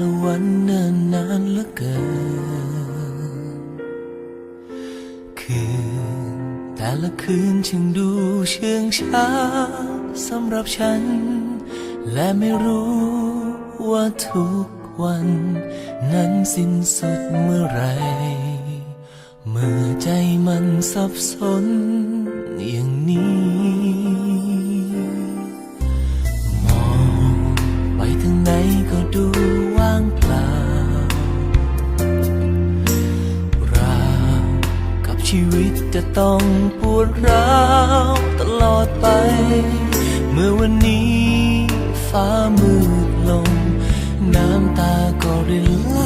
ละวันเนิ่นนานเหลือเกิน คืนแต่ละคืนช่างดูเชื่องช้าสำหรับฉัน และไม่รู้ว่าทุกวัน นั้นสิ้นสุดเมื่อไร เมื่อใจมันสับสนอย่างนี้มองไปทางไหนก็ดู จะต้องปวดร้าวตลอดไป เมื่อวันนี้ฟ้ามืดลง น้ำตาก็รินไหล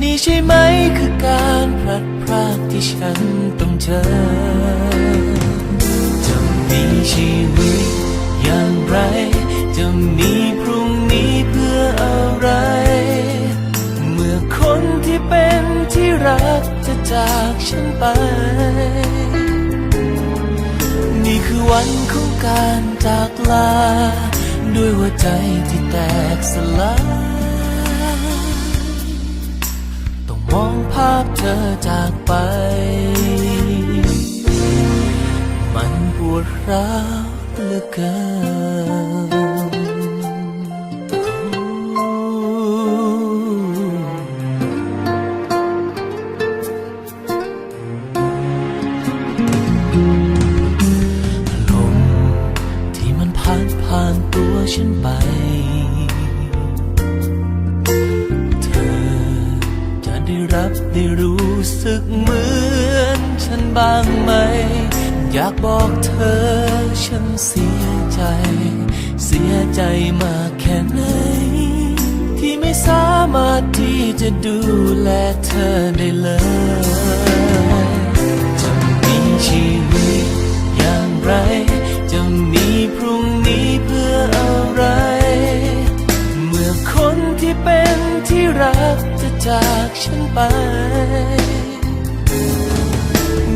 นี่ใช่ไหมคือการพลัดพรากที่ฉันต้องเจอ จะมีชีวิตอย่างไร จะมีพรุ่งนี้เพื่ออะไร เมื่อคนที่เป็นที่รัก จากฉันไป นี่คือวันของการจากลา ด้วยหัวใจที่แตกสลาย ต้องมองภาพเธอจากไป มันปวดร้าวเหลือเกิน ผ่านตัวฉันไป เธอจะได้รับได้รู้สึกเหมือนฉันบ้างไหม อยากบอกเธอฉันเสียใจ เสียใจมากแค่ไหน ที่ไม่สามารถที่จะดูแลเธอได้เลย จะจากฉันไป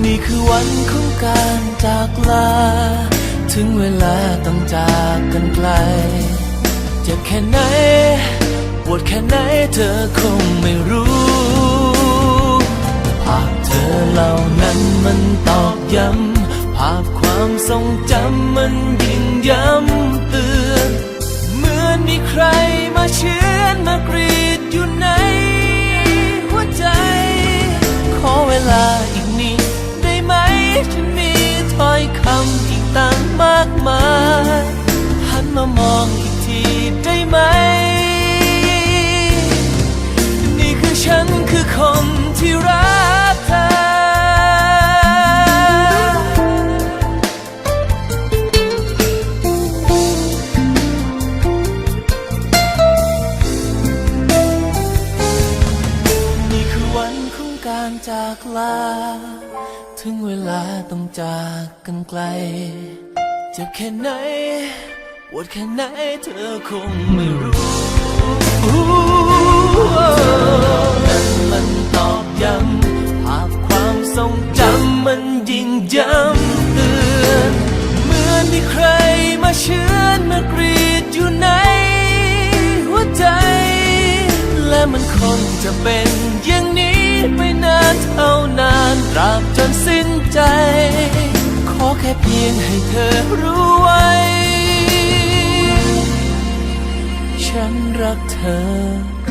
นี่คือวันของการจากลา ถึงเวลาต้องจากกันไกล เจ็บแค่ไหน ปวดแค่ไหนเธอคงไม่รู้ภาพเธอเหล่านั้นมันตอกย้ำภาพความทรงจำมันยิ่งย้ำเตือน เหมือนมีใคร มามองอีกทีได้ไหม นี่คือฉันคือคนที่รักเธอนี่คือวันของการจากลา ถึงเวลาต้องจากกันไกล เจ็บแค่ไหน ปวดแค่ไหนเธอคงไม่รู้นั้นมันตอกย้ำภาพความทรงจำมันยิ่งย้ำเตือนเหมือนมีใครมาเชือนมากรีดอยู่ในหัวใจ และมันคงจะเป็นอย่างนี้ไปนานเท่านานตราบจนสิ้นใจ ขอแค่เพียงให้เธอรู้ไว้ รักเธอ